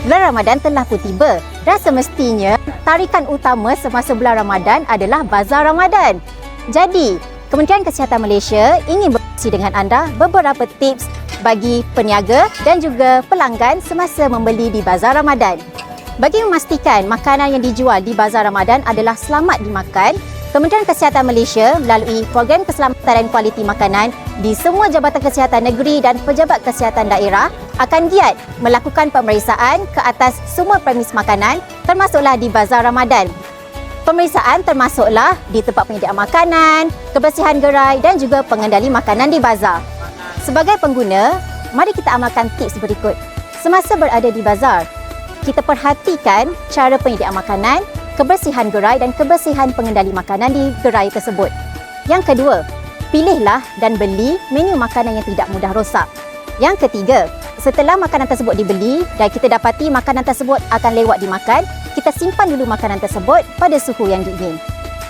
Bulan Ramadan telah pun tiba dan semestinya tarikan utama semasa bulan Ramadan adalah Bazar Ramadan. Jadi, Kementerian Kesihatan Malaysia ingin berkongsi dengan anda beberapa tips bagi peniaga dan juga pelanggan semasa membeli di Bazar Ramadan. Bagi memastikan makanan yang dijual di Bazar Ramadan adalah selamat dimakan, Kementerian Kesihatan Malaysia melalui program keselamatan dan kualiti makanan di semua Jabatan Kesihatan Negeri dan Pejabat Kesihatan Daerah akan giat melakukan pemeriksaan ke atas semua premis makanan termasuklah di Bazar Ramadan. Pemeriksaan termasuklah di tempat penyediaan makanan, kebersihan gerai dan juga pengendali makanan di bazar. Sebagai pengguna, mari kita amalkan tips berikut. Semasa berada di bazar, kita perhatikan cara penyediaan makanan, kebersihan gerai dan kebersihan pengendali makanan di gerai tersebut. Yang kedua, pilihlah dan beli menu makanan yang tidak mudah rosak. Yang ketiga, setelah makanan tersebut dibeli dan kita dapati makanan tersebut akan lewat dimakan, kita simpan dulu makanan tersebut pada suhu yang diingin.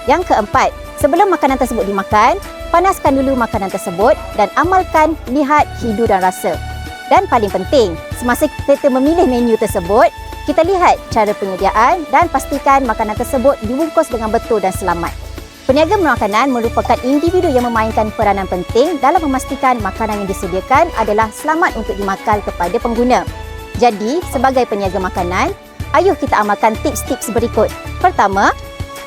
Yang keempat, sebelum makanan tersebut dimakan, panaskan dulu makanan tersebut dan amalkan lihat hidu dan rasa. Dan paling penting, semasa kita memilih menu tersebut, kita lihat cara penyediaan dan pastikan makanan tersebut dibungkus dengan betul dan selamat. Peniaga makanan merupakan individu yang memainkan peranan penting dalam memastikan makanan yang disediakan adalah selamat untuk dimakan kepada pengguna. Jadi, sebagai peniaga makanan, ayuh kita amalkan tips-tips berikut. Pertama,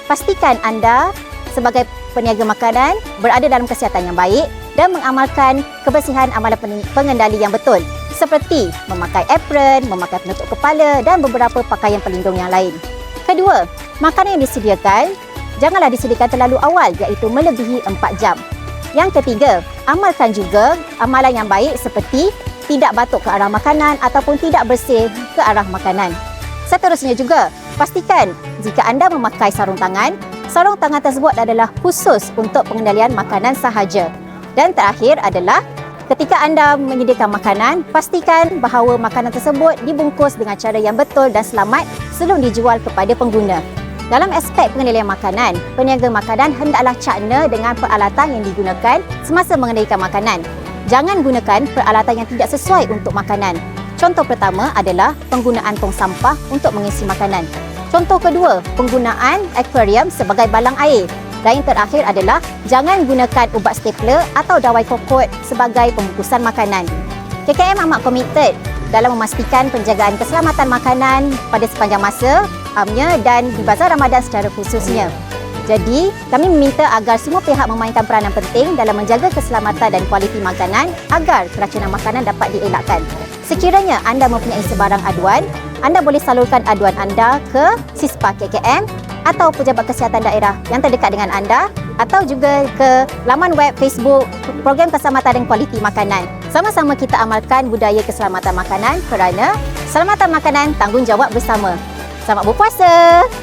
pastikan anda sebagai peniaga makanan berada dalam kesihatan yang baik dan mengamalkan kebersihan amalan pengendali yang betul seperti memakai apron, memakai penutup kepala dan beberapa pakaian pelindung yang lain. Kedua, makanan yang disediakan janganlah disediakan terlalu awal iaitu melebihi 4 jam. Yang ketiga, amalkan juga amalan yang baik seperti tidak batuk ke arah makanan ataupun tidak bersih ke arah makanan. Seterusnya juga, pastikan jika anda memakai sarung tangan, sarung tangan tersebut adalah khusus untuk pengendalian makanan sahaja. Dan terakhir adalah ketika anda menyediakan makanan, pastikan bahawa makanan tersebut dibungkus dengan cara yang betul dan selamat sebelum dijual kepada pengguna. Dalam aspek pengendalian makanan, peniaga makanan hendaklah cakna dengan peralatan yang digunakan semasa mengendalikan makanan. Jangan gunakan peralatan yang tidak sesuai untuk makanan. Contoh pertama adalah penggunaan tong sampah untuk mengisi makanan. Contoh kedua, penggunaan akuarium sebagai balang air. Dan yang terakhir adalah jangan gunakan ubat stapler atau dawai kokot sebagai pembungkusan makanan. KKM amat komited dalam memastikan penjagaan keselamatan makanan pada sepanjang masa amnya dan di Bazar Ramadan secara khususnya. Jadi, kami meminta agar semua pihak memainkan peranan penting dalam menjaga keselamatan dan kualiti makanan agar keracunan makanan dapat dielakkan. Sekiranya anda mempunyai sebarang aduan, anda boleh salurkan aduan anda ke SISPA KKM atau Pejabat Kesihatan Daerah yang terdekat dengan anda atau juga ke laman web Facebook Program Keselamatan dan Kualiti Makanan. Sama-sama kita amalkan budaya keselamatan makanan kerana keselamatan makanan tanggungjawab bersama. Selamat berpuasa!